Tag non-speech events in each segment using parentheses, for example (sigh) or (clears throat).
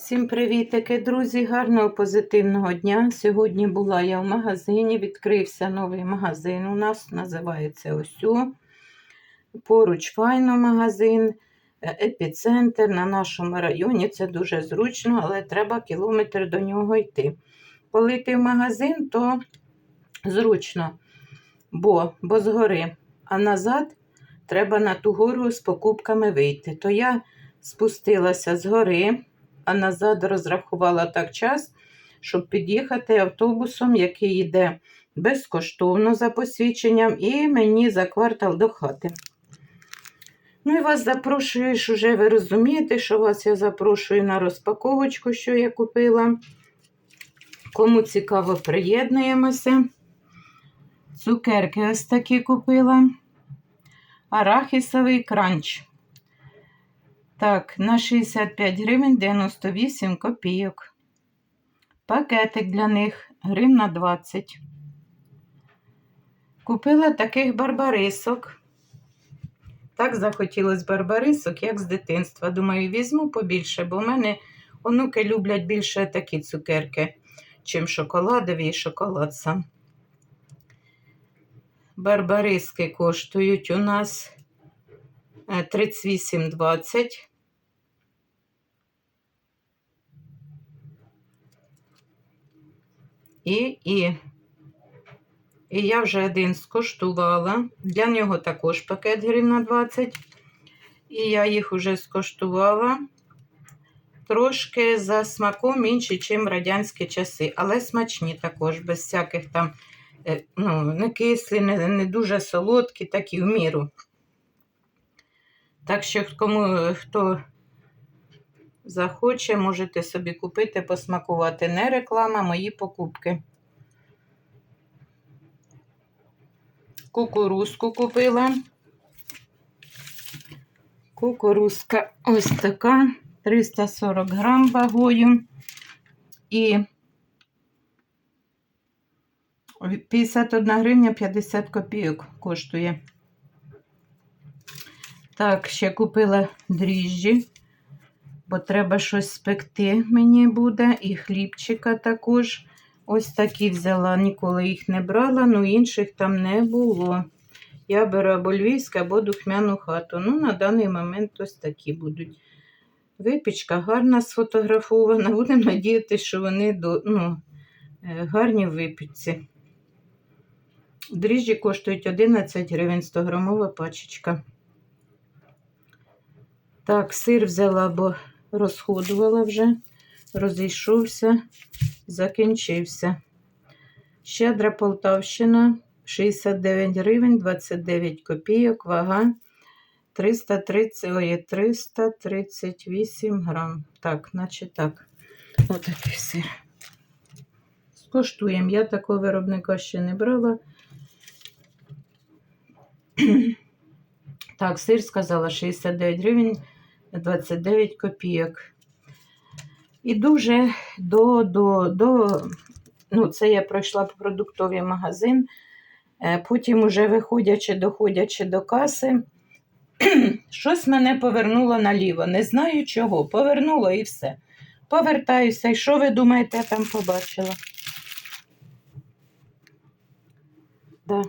Всім привітики, друзі! Гарного позитивного дня. Сьогодні була я в магазині, відкрився новий магазин. У нас називається Осю. Поруч файно магазин, е, епіцентр на нашому районі. Це дуже зручно, але треба кілометр до нього йти. Коли йти в магазин, то зручно, бо, бо згори, а назад треба на ту гору з покупками вийти. То я спустилася з гори а назад розрахувала так час, щоб під'їхати автобусом, який йде безкоштовно за посвідченням, і мені за квартал до хати. Ну і вас запрошую, ж уже ви розумієте, що вас я запрошую на розпаковочку, що я купила. Кому цікаво, приєднуємося. Цукерки ось такі купила. Арахісовий кранч. Так, на 65 гривень 98 копійок. Пакетик для них гривень на 20. Купила таких барбарисок. Так захотілося барбарисок, як з дитинства. Думаю, візьму побільше, бо в мене онуки люблять більше такі цукерки, чим шоколадові і шоколад. Барбариски коштують у нас 38,20. І, і, і я вже один скоштувала. Для нього також пакет гривень на 20. І я їх вже скоштувала. Трошки за смаком інші, ніж радянські часи, але смачні також, без всяких там е, ну, не кислі, не, не дуже солодкі, такі в міру. Так що, кому хто захоче, можете собі купити, посмакувати. Не реклама, мої покупки. Кукурузку купила. Кукурузка ось така, 340 грам вагою. І 51 гривня 50 копійок коштує. Так, ще купила дріжджі бо треба щось спекти мені буде. І хлібчика також. Ось такі взяла, ніколи їх не брала, ну інших там не було. Я беру або львівську, або духмяну хату. Ну, на даний момент ось такі будуть. Випічка гарна сфотографована. Будемо надіятися, що вони до, ну, е, гарні в випічці. Дріжджі коштують 11 гривень 100 грамова пачечка. Так, сир взяла, бо розходувала вже, розійшовся, закінчився. Щедра Полтавщина 69 гривень, 29 копійок, вага 330, ой, 338 грам. Так, наче так. Отакий сир. Скоштуємо. Я такого виробника ще не брала. (clears throat) Так, сир сказала 69 гривень. 29 копійок. Іду вже до, до, до, ну, це я пройшла по продуктовий магазин, е, потім, уже виходячи, доходячи до каси, (clears throat) щось мене повернуло наліво. Не знаю чого. Повернуло і все. Повертаюся. І що ви думаєте, я там побачила? Да.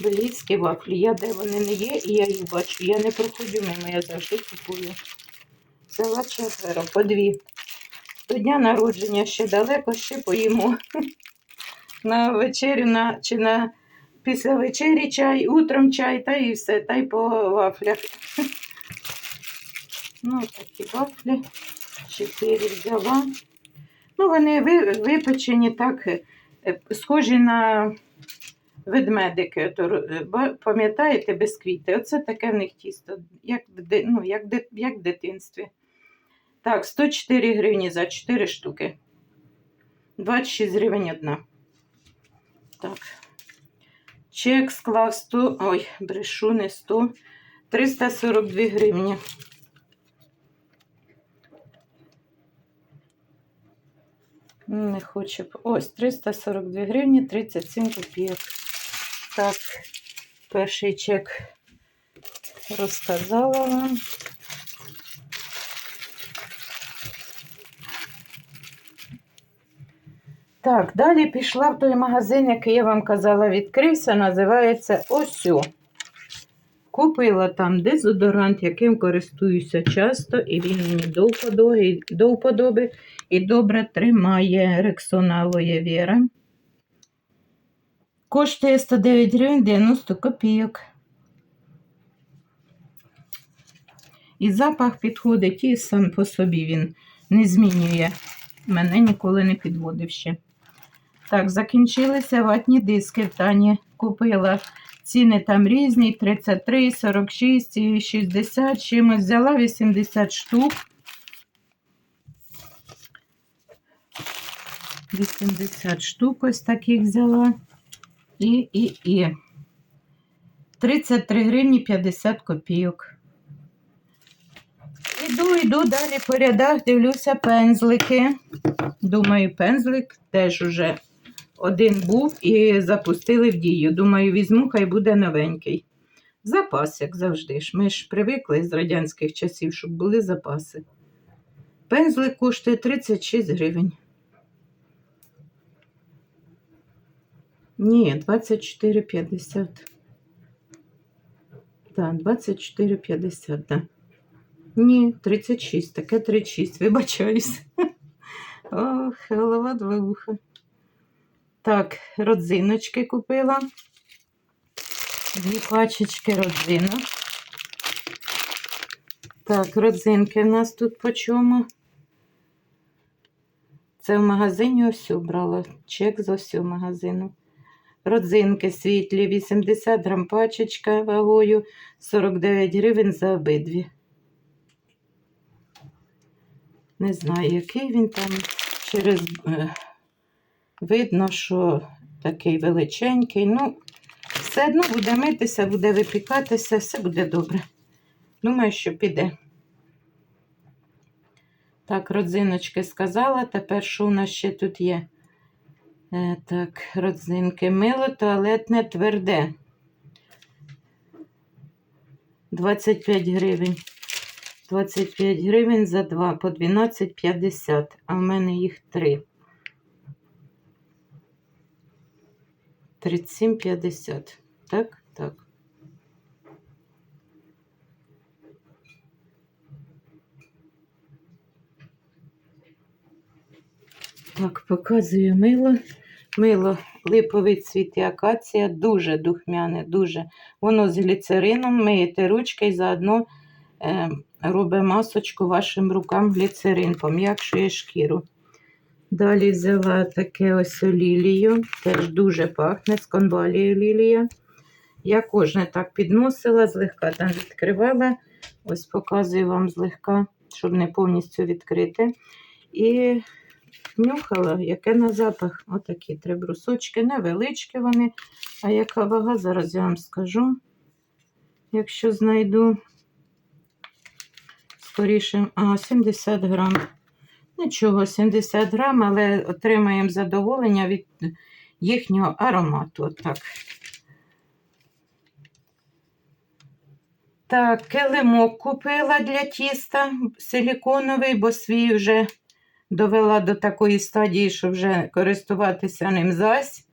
Беліцькі вафлі. Я де вони не є, і я їх бачу. Я не проходжу мимо, я завжди купую. Взяла четверо, по дві. До дня народження ще далеко, ще поїмо. (laughs) На вечерю на, чи на після вечері чай, утром чай, та і все, та й по вафлях. (laughs) Ну, такі вафлі. Чотири взяла. Ну, вони випечені так, е, схожі на ведмедики, то, е, пам'ятаєте, бісквіти? Оце таке в них тісто, як ну, як, як в дитинстві. Так, 104 гривні за 4 штуки. 26 гривень одна. Так. Чек склав 100, ой, брешу не 100, 342 гривні. Не хочу. Ось 342 гривні 37 копійок. Так, перший чек розказала вам. Так, далі пішла в той магазин, який я вам казала, відкрився, називається Осю. Купила там дезодорант, яким користуюся часто, і він мені до вподоби, до вподоби і добре тримає рексона Віра. Коштує 109 гривень 90 копійок. І запах підходить і сам по собі він не змінює. Мене ніколи не підводив ще. Так, закінчилися ватні диски в Тані. Купила ціни там різні: 33, 46 і 60. Чимось взяла 80 штук. 80 штук ось таких взяла. І, і, і. 33 гривні 50 копійок. Іду, йду далі по рядах, дивлюся пензлики. Думаю, пензлик теж уже один був і запустили в дію. Думаю, візьму, хай буде новенький. Запас, як завжди. Ми ж привикли з радянських часів, щоб були запаси. Пензлик коштує 36 гривень. Ні, 24,50. Так, 24,50, так. Ні, 36, таке 36, вибачаюсь. (laughs) Ох, голова два. Так, родзиночки купила. Дві пачечки родзинок. Так, родзинки в нас тут по чому? Це в магазині ось брала. Чек з ось магазину. Родзинки світлі, 80 грам пачечка вагою, 49 гривень за обидві. Не знаю, який він там через е, видно, що такий величенький. Ну, все одно буде митися, буде випікатися, все буде добре. Думаю, що піде. Так, родзиночки сказала. Тепер що у нас ще тут є? Е, так, родзинки. Мило туалетне тверде. 25 гривень. 25 гривень за два по 12,50, а в мене їх три. 37,50. Так, так. Так, показую мило. Мило липовий цвіт і акація, дуже духмяне, дуже. Воно з гліцерином, миєте ручки і заодно е, робить масочку вашим рукам гліцерин, пом'якшує шкіру. Далі взяла таке ось лілію, теж дуже пахне з конвалією лілія. Я кожне так підносила, злегка там відкривала. Ось показую вам злегка, щоб не повністю відкрити. І нюхала, яке на запах. Отакі три брусочки, невеличкі вони. А яка вага, зараз я вам скажу, якщо знайду скоріше, а 70 грам. Нічого, 70 грам, але отримаємо задоволення від їхнього аромату. Отак. Так, килимок купила для тіста силіконовий, бо свій вже довела до такої стадії, що вже користуватися ним зась.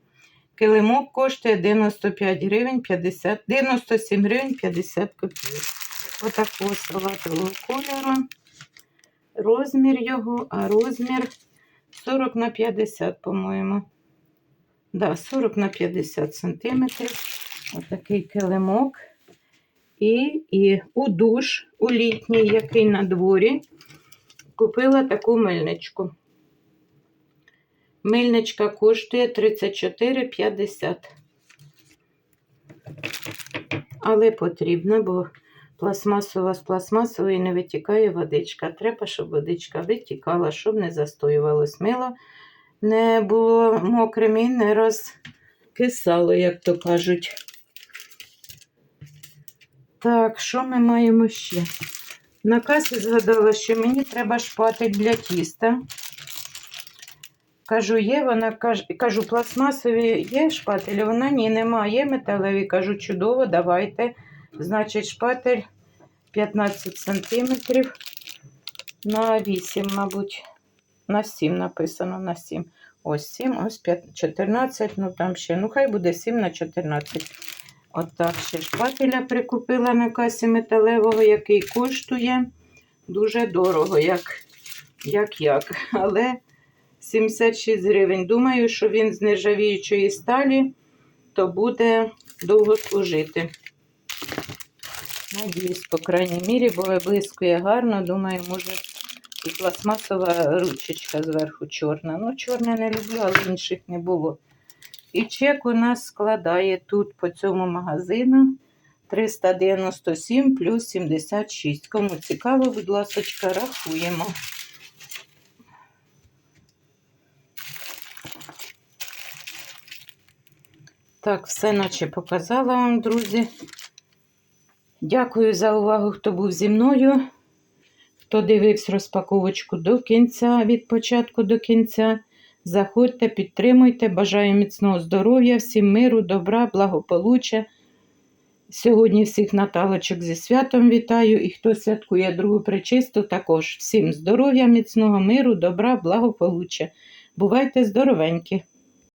Килимок коштує 95 гривень 50, 97 гривень 50 копійок. Отакого салатового кольору. Розмір його, а розмір 40 на 50, по-моєму. Да, 40 на 50 сантиметрів. Отакий килимок. І, і у душ, у літній, який на дворі, купила таку мильничку. Мильничка коштує 34,50. Але потрібно, бо пластмасова з пластмасової не витікає водичка. Треба, щоб водичка витікала, щоб не застоювалось мило, не було мокрим і не розкисало, як то кажуть. Так, що ми маємо ще? На касі згадала, що мені треба шпатель для тіста. Кажу, є, вона каже, кажу, пластмасові є шпателі, вона ні, немає, є металеві. Кажу, чудово, давайте. Значить, шпатель 15 сантиметрів на 8, мабуть, на 7 написано на 7. Ось 7, ось 5, 14, ну там ще, ну хай буде 7 на 14. Отак ще шпателя прикупила на касі металевого, який коштує дуже дорого, як як. Але 76 гривень. Думаю, що він з нержавіючої сталі, то буде довго служити. Надіюсь, по крайній мірі, бо виблискує гарно. Думаю, може і пластмасова ручечка зверху чорна. Ну, чорне не люблю, але інших не було. І чек у нас складає тут по цьому магазину 397 плюс 76. Кому цікаво, будь ласка, рахуємо. Так, все наче показала вам, друзі. Дякую за увагу, хто був зі мною. Хто дивився розпаковочку до кінця, від початку до кінця. Заходьте, підтримуйте. Бажаю міцного здоров'я, всім миру, добра, благополуччя. Сьогодні всіх Наталочок зі святом вітаю і хто святкує другу причисту, також всім здоров'я, міцного миру, добра, благополуччя. Бувайте здоровенькі!